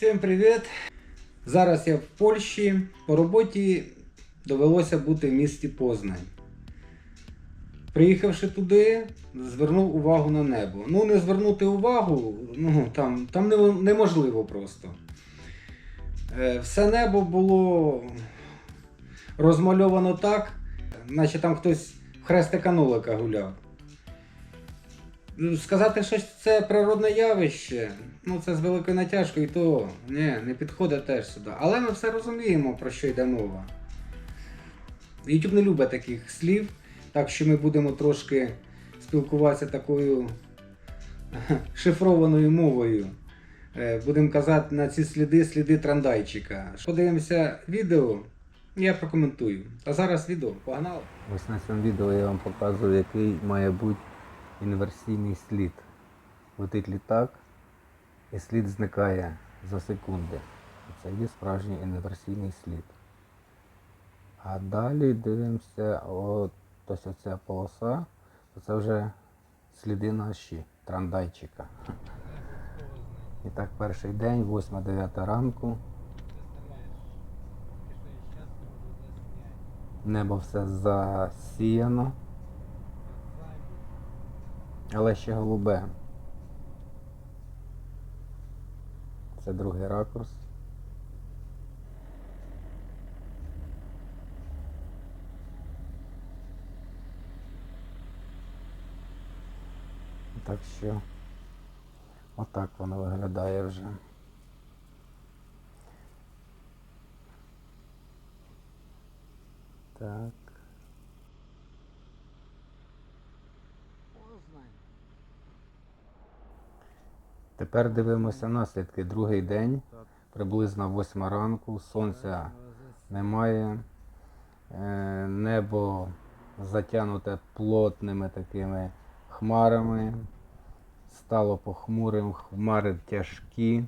Всім привіт! Зараз я в Польщі. По роботі довелося бути в місті Познань. Приїхавши туди, звернув увагу на небо. Ну, не звернути увагу, ну там, там неможливо просто. Е, Все небо було розмальовано так, наче там хтось в хрестика нолика гуляв. Сказати, що це природне явище, ну це з великою натяжкою, то ні, не підходить теж сюди. Але ми все розуміємо, про що йде мова. YouTube не любить таких слів, так що ми будемо трошки спілкуватися такою шифрованою мовою. Е, Будемо казати на ці сліди сліди трандайчика. Подивимося відео, я прокоментую. А зараз відео, погнали! Ось на цьому відео я вам показую, який має бути інверсійний слід. Летить літак і слід зникає за секунди. Це є справжній інверсійний слід. А далі дивимося, от ось оця полоса, то це вже сліди наші трандайчика. І так, перший день, 8-9 ранку. Небо все засіяно. Але ще голубе. Це другий ракурс. Так що отак воно виглядає вже. Так. Тепер дивимося наслідки. Другий день, приблизно 8 ранку, сонця немає, е, небо затягнуте плотними такими хмарами, стало похмурим, хмари тяжкі.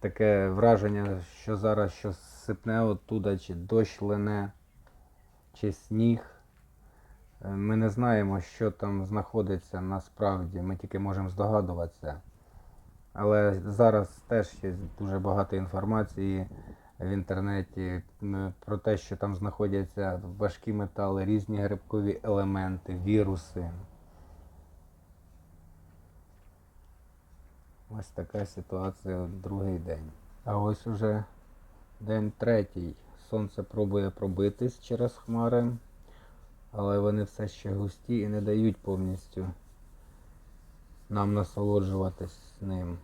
Таке враження, що зараз щось сипне оттуда, чи дощ лине, чи сніг. Е, Ми не знаємо, що там знаходиться насправді, ми тільки можемо здогадуватися. Але зараз теж є дуже багато інформації в інтернеті про те, що там знаходяться важкі метали, різні грибкові елементи, віруси. Ось така ситуація другий день. А ось уже день третій. Сонце пробує пробитись через хмари, але вони все ще густі і не дають повністю нам насолоджуватись ним.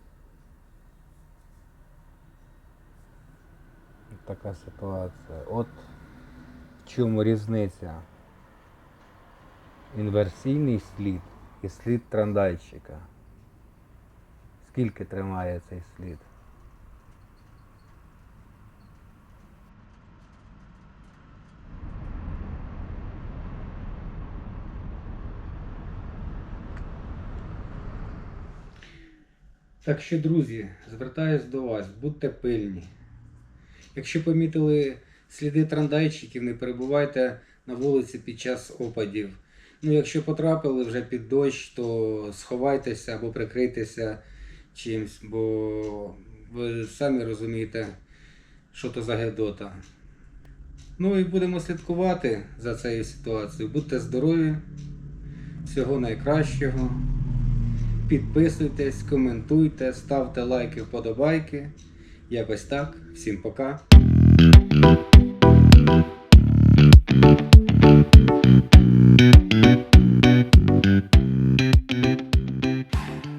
Така ситуація. От в чому різниця. Інверсійний слід і слід трандайчика. Скільки тримає цей слід? Так що, друзі, звертаюсь до вас, будьте пильні. Якщо помітили сліди трандайчиків, не перебувайте на вулиці під час опадів. Ну, якщо потрапили вже під дощ, то сховайтеся або прикрийтеся чимсь, бо ви самі розумієте, що то за гедота. Ну і будемо слідкувати за цією ситуацією. Будьте здорові, всього найкращого. Підписуйтесь, коментуйте, ставте лайки, вподобайки. Якось так. Всім пока.